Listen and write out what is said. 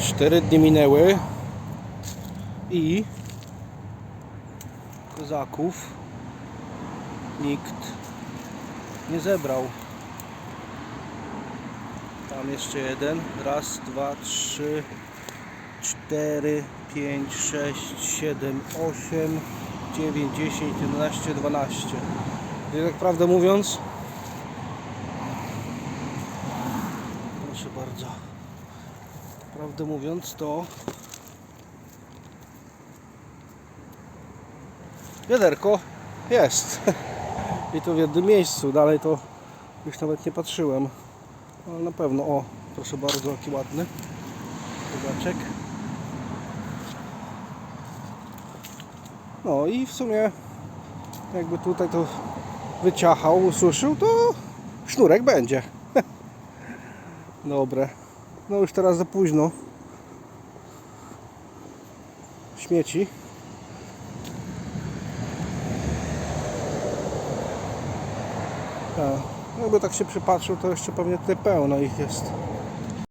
Cztery dni minęły i kozaków nikt nie zebrał. Tam jeszcze jeden. Raz, dwa, trzy, cztery, pięć, sześć, siedem, osiem, dziewięć, dziesięć, jedenaście, dwanaście. I tak prawdę mówiąc, proszę bardzo. Prawdę mówiąc, to wiaderko jest. I to w jednym miejscu. Dalej to już nawet nie patrzyłem. Ale na pewno, o, proszę bardzo, jaki ładny kozaczek. No i w sumie jakby tutaj to wyciachał, ususzył, to sznurek będzie. Dobre. No już teraz za późno. Śmieci. Tak. Jakby tak się przypatrzył, to jeszcze pewnie tutaj pełno ich jest.